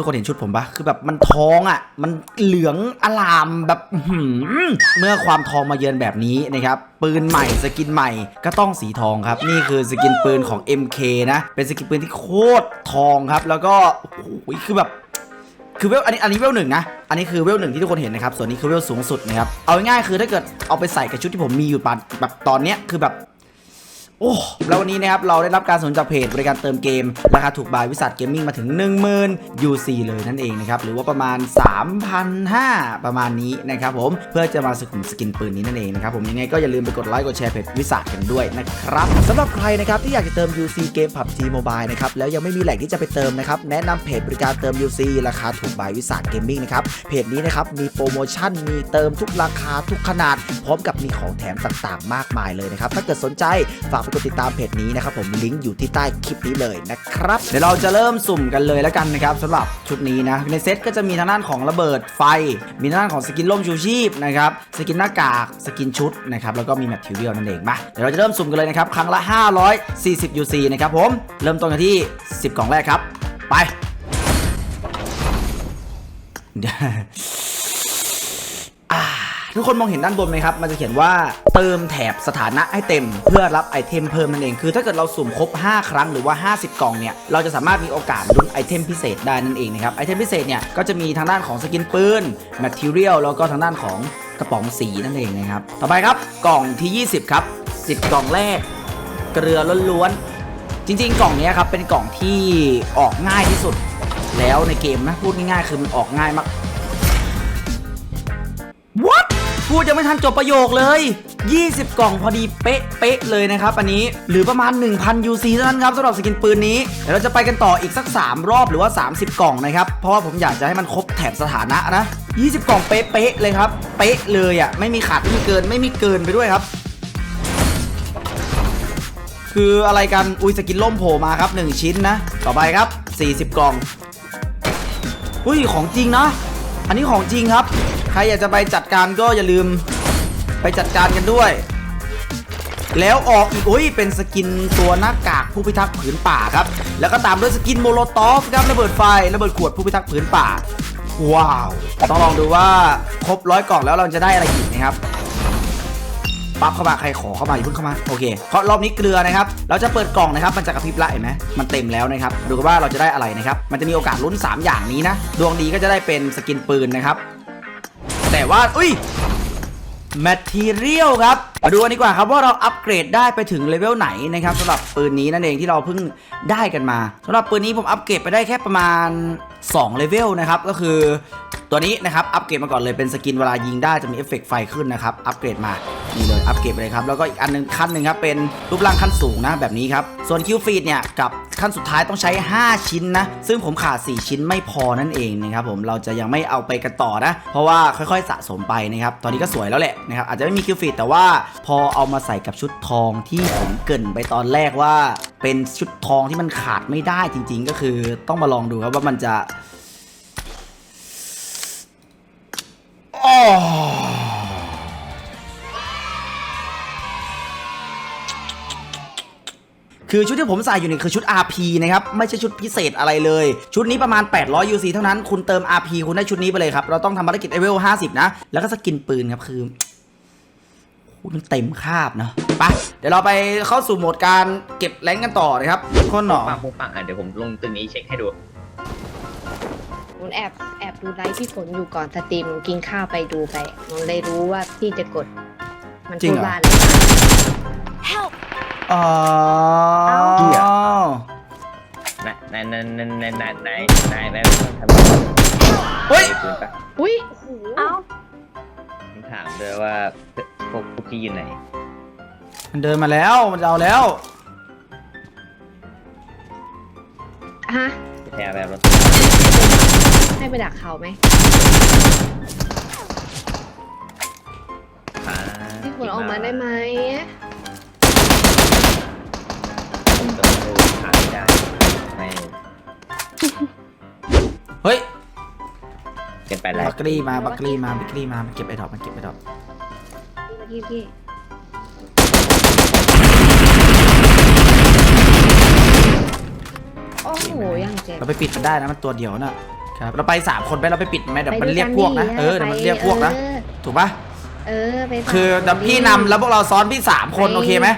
ทุกคนเห็นชุดผมปะคือแบบมันทองอะ มันเหลืองอลามแบบเมื่อความทองมาเยือนแบบนี้นะครับ ปืนใหม่สกินใหม่ก็ต้องสีทองครับ นี่คือสกินปืนของ MK นะ เป็นสกินปืนที่โคตรทองครับ แล้วก็โอ้คือแบบคือเวลอันนี้อันนี้เวลหนึ่งนะ อันนี้คือเวลหนึ่งที่ทุกคนเห็นนะครับ ส่วนนี้คือเวลสูงสุดนะครับ เอาง่ายๆคือถ้าเกิดเอาไปใส่กับชุดที่ผมมีอยู่ปัจแบบตอนเนี้ยคือแบบ โอ้แล้ววันนี้นะครับเราได้รับการสนจจากเพจบริการเติมเกม ราคาถูกบายวิสัทเกมมิ่งมาถึง 10,000 UC เลยนั่นเองนะครับ หรือว่าประมาณ 3,500 ประมาณนี้นะครับผมเพื่อจะมาสกุลสกินปืนนี้นั่นเองนะครับผมยังไงก็อย่าลืมไปกดไลค์กดแชร์เพจวิสัทกันด้วยนะครับสำหรับใครนะครับที่อยากจะเติม UC เกม PUBG Mobile นะครับแล้วยังไม่มีแหล่งที่จะไปเติมนะครับแนะนำเพจบริการเติม UC ราคาถูกบายวิสัทเกมมิ่งนะครับเพจนี้นะครับมีโปรโมชั่นมีเติมทุกราคาทุกขนาด พร้อมกับมีของแถมต่างๆ มากมายเลยนะครับถ้าเกิดสนใจฝากไปกดติดตามเพจนี้นะครับผมลิงก์อยู่ที่ใต้คลิปนี้เลยนะครับ เดี๋ยวเราจะเริ่มสุ่มกันเลยแล้วกันนะครับสำหรับชุดนี้นะในเซตก็จะมีทางด้านของระเบิดไฟ มีทางด้านของสกินล่มชูชีพนะครับสกินหน้ากากสกินชุดนะครับแล้วก็มีแมทเทียลนั่นเองมาเดี๋ยวเราจะเริ่มสุ่มกันเลยนะครับครั้งละ 540 UC นะครับผมเริ่มต้นกันที่ 10 กล่องแรกครับ ไป ทุกคนมองเห็นด้านบนไหมครับ มันจะเขียนว่าเติมแถบสถานะให้เต็ม เพื่อรับไอเทมเพิ่มนั่นเอง คือถ้าเกิดเราสุ่มครบ 5 ครั้งหรือว่า 50 กล่องเนี่ย เราจะสามารถมีโอกาสลุ้นไอเทมพิเศษได้นั่นเองนะครับ ไอเทมพิเศษเนี่ย ก็จะมีทางด้านของสกินปืนแมทเทียลแล้วก็ทางด้านของกระป๋องสีนั่นเองนะครับ ต่อไปครับ กล่องที่ 20 ครับ 10 กล่องแรก เกลือล้วนๆ จริง ๆ กล่องนี้ครับ เป็นกล่องที่ออกง่ายที่สุด แล้วในเกมนะ พูดง่ายๆ คือมันออกง่ายมาก พูดยังไม่ทันจบประโยคเลย 20 กล่องพอดีเป๊ะเป๊ะเลยนะครับอันนี้หรือประมาณ 1,000 UC เท่านั้นครับสำหรับสกินปืนนี้เดี๋ยวเราจะไปกันต่ออีกสัก 3 รอบหรือว่า 30 กล่องนะครับ เพราะว่าผมอยากจะให้มันครบแถบสถานะนะ 20 กล่องเป๊ะเป๊ะเลยครับ เป๊ะเลยอะไม่มีขาดไม่มีเกินไม่มีเกินไปด้วยครับคืออะไรกัน อุ้ยสกินล่มโผล่มาครับ 1 ชิ้นนะ ต่อไปครับ 40 กล่อง อุ้ย ของจริงนะ อันนี้ของจริงครับ ใครอยากจะไปจัดการก็อย่าลืมไปจัดการกันด้วย แล้วออกอีกอุ้ยเป็นสกินตัวหน้ากากผู้พิทักษ์ผืนป่าครับ แล้วก็ตามด้วยสกินโมโลตอฟครับระเบิดไฟระเบิดขวดผู้พิทักษ์ผืนป่า ว้าว ต้องลองดูว่าครบร้อยกล่องแล้วเราจะได้อะไรอีกนะครับ ปั๊บเข้ามาใครขอเข้ามาอย่าเพิ่งเข้ามาโอเคเพราะรอบนี้เกลือนะครับเราจะเปิดกล่องนะครับมันจะกระพริบละเห็นไหมมันเต็มแล้วนะครับดูกันว่าเราจะได้อะไรนะครับมันจะมีโอกาสลุ้น 3 อย่างนี้นะดวงดีก็จะได้เป็นสกินปืนนะครับแต่ว่าอุ้ย Material ครับ มาดูกันดีกว่าครับว่าเราอัปเกรดได้ไปถึงเลเวลไหนนะครับสำหรับปืนนี้นั่นเองที่เราเพิ่งได้กันมาสำหรับปืนนี้ผมอัปเกรดไปได้แค่ประมาณ 2เลเวลนะครับก็คือตัวนี้นะครับอัปเกรดมาก่อนเลยเป็นสกินเวลายิงได้จะมีเอฟเฟกต์ไฟขึ้นนะครับอัปเกรดมานี่เลยอัปเกรดไปเลยครับแล้วก็อีกอันหนึงขั้นหนึ่งครับเป็นรูปร่างขั้นสูงนะแบบนี้ครับส่วนคิวฟีดเนี่ยกับขั้นสุดท้ายต้องใช้ 5 ชิ้นนะ ซึ่งผมขาด 4 ชิ้นไม่พอนั่นเองนะครับผมเราจะยังไม่เอาไปกันต่อนะ เพราะว่าค่อยๆสะสมไปนะครับตอนนี้ก็สวยแล้วแหละนะครับอาจจะไม่มีคิวฟีดแต่ว่าพอเอามาใส่กับชุดทองที่ผมเกินไปตอนแรกว่า เป็นชุดทองที่มันขาดไม่ได้จริง ๆ ก็คือต้องมาลองดูครับว่ามันจะอ๋อ คือชุดที่ผมใส่อยู่นี่คือชุด RP นะครับ ไม่ใช่ชุดพิเศษอะไรเลย ชุดนี้ประมาณ 800 UC เท่านั้น คุณเติม RP คุณได้ชุดนี้ไปเลยครับ เราต้องทำภารกิจเลเวล50 นะ แล้วก็สกินปืนครับ คือมันเต็มคาบเนอะไปเดี๋ยวเราไปเข้าสู่โหมดการเก็บแรงกันต่อนะครับคนหนอปังปังอะเดี๋ยวผมลงตึกนี้เช็คให้ดู หนูแอบแอบดูไลฟ์พี่ฝนอยู่ก่อนสตรีมหนูกินข้าวไปดูไปหนูเลยรู้ว่าพี่จะกด มันจริงพูดเหรอว่าอะไรอ๋อเหี้ยนายนายนายนายนายนายนายนายนายต้องทำเฮ้ย ปืนปะอุ้ยโอ้โหผมถามด้วยว่าพวกพวกพี่อยู่ไหนมันเดินมาแล้ว มันจะเอาแล้ว ฮะแพ้แบบรถ ให้ไปดักเขาไหมขาพี่ฝนออกมาได้ไหมผมจะดูขาไม่ได้ไม่เฮ้ยเกินไปแล้วบักกรีมาบักกรีมาบักกรีมามันเก็บไอ้ดอกมันเก็บไอ้ดอกพี่พี่โอ้โหยังเจ็บเราไปปิดมันได้นะมันตัวเดียวน่ะโอเคครับเราไปสามคนไปเราไปปิดไหมเดี๋ยวมันไปเรียกพวกนะดิเออเดี๋ยวมันเรียกพวกนะเออถูกปะเออไปสามคือเดี๋ยวพี่นำแล้วพวกเราซ้อนพี่สามคนโอเคไหม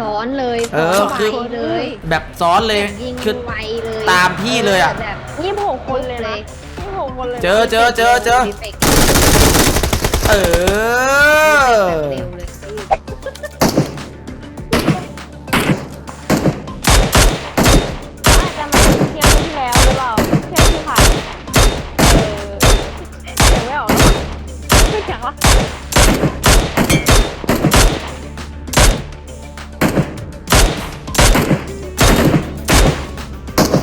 สอนเลยเออสนคือ ไปเลยแบบซ้อนเลยยิงคือ ไวเลยตามพี่เลยอะ แบบยี่สิบหกคนเลยนะยี่สิบหกคนเลยนะ เจอเจอเจอเจอ เออเร็วเลย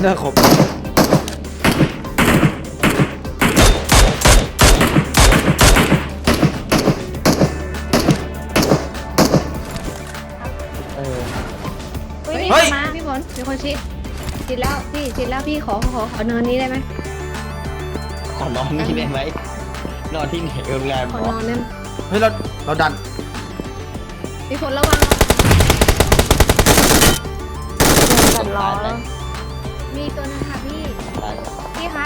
เลิกครบเออ เฮ้ยเฮ้ยมาพี่ฝนมีคนชิดชิดแล้วพี่ชิดแล้วพี่ขอขอขอเนินนี้ได้ไหมขอนอนนี่ได้ไหมนอนที่ไหนโรงแรมขอเหรนออนได้ไหมเฮ้ยเราเราดันพี่ฝนระวังกันล้อแล้ว มีตัวนึงค่ะพี่ พี่คะ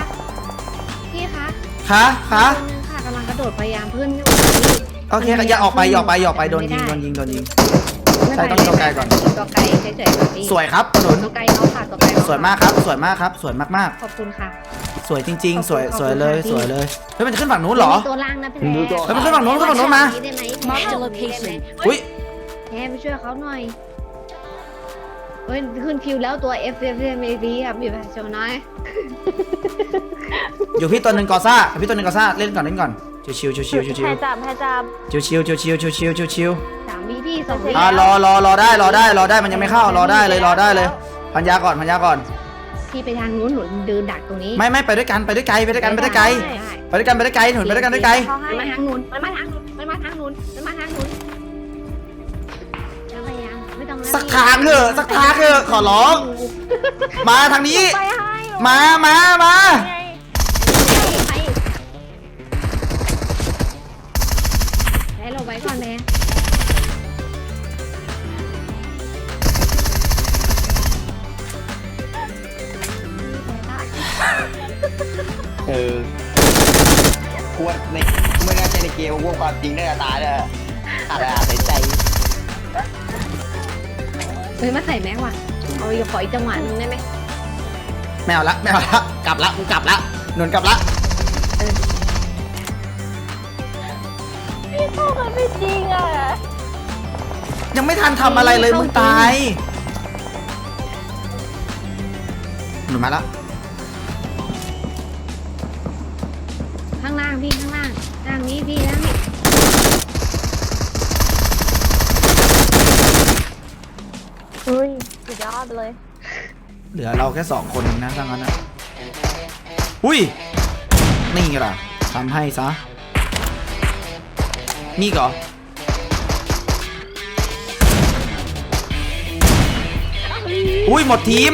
พี่คะคะคะตัวนึงค่ะกำลังกระโดดพยายามเพื่อนอยู่โอเคอย่าออกไปอย่าออกไปอย่าออกไปโดนยิงโดนยิงโดนยิง ใช่ต้องตัวไกลก่อน ตัวไกลเฉยๆค่ะพี่สวยครับถนนตัวไกลเอาค่ะตัวไกลเอสวยมากครับ สวยมากครับ สวยมากขอบคุณค่ะ ๆ สวยจริง ๆ สวยขอบคุณสวยเลยค่ะพี่สวยเลยเฮ้ยมันจะขึ้นฝั่งนู้นเหรอ มีตัวล่างนะพี่ดูตัวเฮ้ยมันขึ้นฝั่งนู้นขึ้นฝั่งนู้นมา ได้ไหม Mark the ได้ไหม location อุ้ยแฮไปช่วยเขาหน่อย เฮ้ยขึ้นคิวแล้วตัว F F M A V ครับอยู่แบบโชว์น้อยอยู่พี่ตัวหนึ่งกอซ่าพี่ตัวหนึ่งกอซ่าเล่นก่อนเล่นก่อนชิวๆชิวๆชิวๆชิวแพ้จับแพ้จับๆชิวๆชิวๆชิวๆชิวๆชิวๆชิวสามวิพี่สองวิๆอ่ารอรอรอได้รอได้รอได้มันยังไม่เข้ารอได้เลยรอได้เลย พันยาก่อนพันยาก่อนพี่ไปทางนู้นหนูเดินดักตรงนี้ ไม่ไม่ไปด้วยกันไปด้วยไกลไปด้วยกันไปด้วยไกลด้ไปด้วยกันไปด้วยไกลหนุนไปด้วยกันด้วยไกลเขาให้มันมาทางนู้นมันมาทางนู้นมันมาทางนู้นมันมาทางนู้น สักทางเถอะสักทางเถอะขอร้อง มาทางนี้ ไปให้หนูมามามา ไงไปให้เราไว้ก่อนแม่เออควรในไม่น่าจะในเกมพวกความจริงได้ตายเลยขาดอาหายใจ เฮ้ยมาใส่แม็กว่ะเอาอีกขออีกจังหวะหนึงได้ไหมไม่เอาละไม่เอาละกลับละกูกลับละหนุนกลับละพี่เข้ากันไม่จริงอะยังไม่ทันทำอะไรเลยมึงตายหนุนมาละข้างล่างพี่ข้างล่างล่างนี้พี่ล่างนี้ เฮ้ยสุ ดยอดเลย เหลือเราแค่สองคนเองนะถ้างั้นนะอุ้ย นี่ไงล่ะทำให้ซะ นี่เหรออุ้ยหมดทีม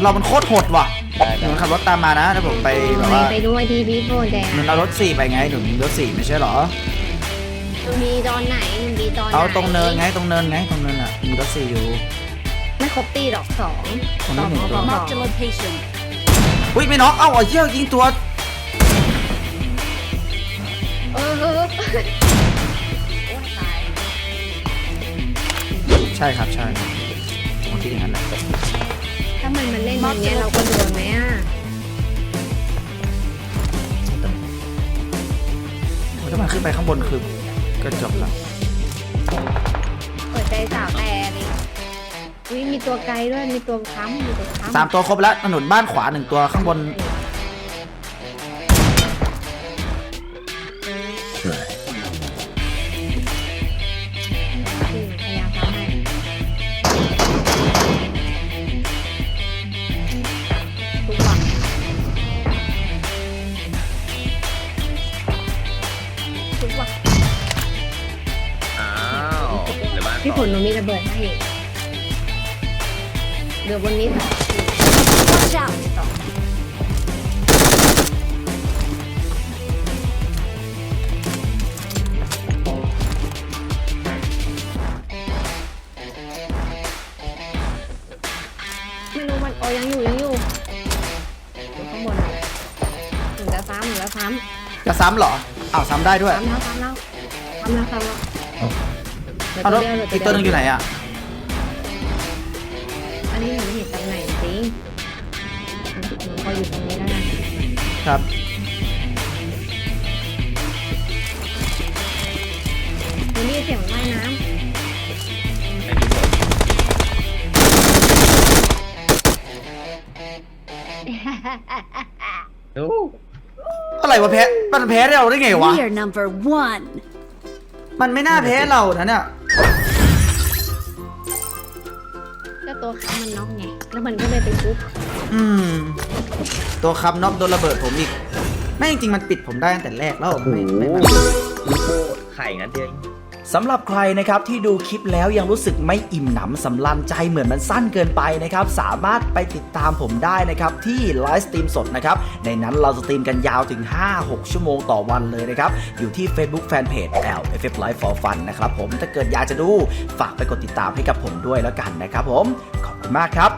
เรามันโคตรโหดว่ะได้หได้นุนขับรถตามมานะถ้าผมไปแบบว่าไปด้วยทีพี่โฟนแดงหนุนเอารถสี่ไปไงหนุนมีรถสี่ไม่ใช่เหรอมีตอนไหนมีตอนไหนเอาตรงเนินไงตรงเนินไงตรงเนินอะมีรถสี่อยู่ไม่ ครบตีดอกสองตรงนี้หนึ่งตัวสอ Marked a location. อุ้ยไม่น็อกเอ้าเอาเหี้ยยิงตัวเออเออโอ้ยตายใช่ครับใช่ผมคิดอย่างนั้นแหละถ้ามันมันเล่นอย่างเงี้ยเราก็โดนไหมอะถ้ามันขึ้นไปข้างบนคือก็จบละ อุ้ยมีตัวไกลด้วย มีตัวค้ำมีตัวค้ำสามตัวครบแล้วถนนบ้านขวาหนึ่งตัวข้างบนอืมพยายามทำให้ทุกฝั่งทุกฝั่งอ้าวเดี๋ยวบ้านพี่ต่ฝอนหนูมีระเบิดให้อีกเดี๋ยว บนนี้สอง Watch out! ไม่รู้มันโอยังอยู่ยังอยู่อยู่ข้างซ้ำแล้วซ้จะซ้ำเหรอ อ้าวซ้ำได้ด้วยำซ้ำแล้วซ้ำแล้วซ้ำแล้วซ้ำแล้วเหลือเอาตัแล้ววเดียวเหลืออีกตัวหนึงอยู่ไหนอะ ออยู่ตรงนี้แล้วนะครับหนูได้ยินเสียงว่ายน้ไม่มีผลำ ดูอะไรวะแพ้มันแพ้เราได้ไงวะ We are number one. มันไม่น่าแพ้เรานะเนี่ยก็ตัวค้ำมันน็อกไง แล้วมันก็เลยไปซุกอืม ตัวคำน็อกโดนระเบิดผมอีกไม่จริงๆมันปิดผมได้ตั้งแต่แรกแล้วโอ้โหไม่ไม่ไม่ลูกโป่ไข่งั้นเดียวเองสำหรับใครนะครับที่ดูคลิปแล้วยังรู้สึกไม่อิ่มหนำสำลันใจเหมือนมันสั้นเกินไปนะครับ สามารถไปติดตามผมได้นะครับที่ไลฟ์สตรีมสดนะครับ ในนั้นเราสตรีมกันยาวถึง 5-6 ชั่วโมงต่อวันเลยนะครับ อยู่ที่ Facebook Fanpage L F F Live for Fun นะครับผมถ้าเกิดอยากจะดูฝากไปกดติดตามให้กับผมด้วยแล้วกันนะครับผม ขอบคุณมากครับ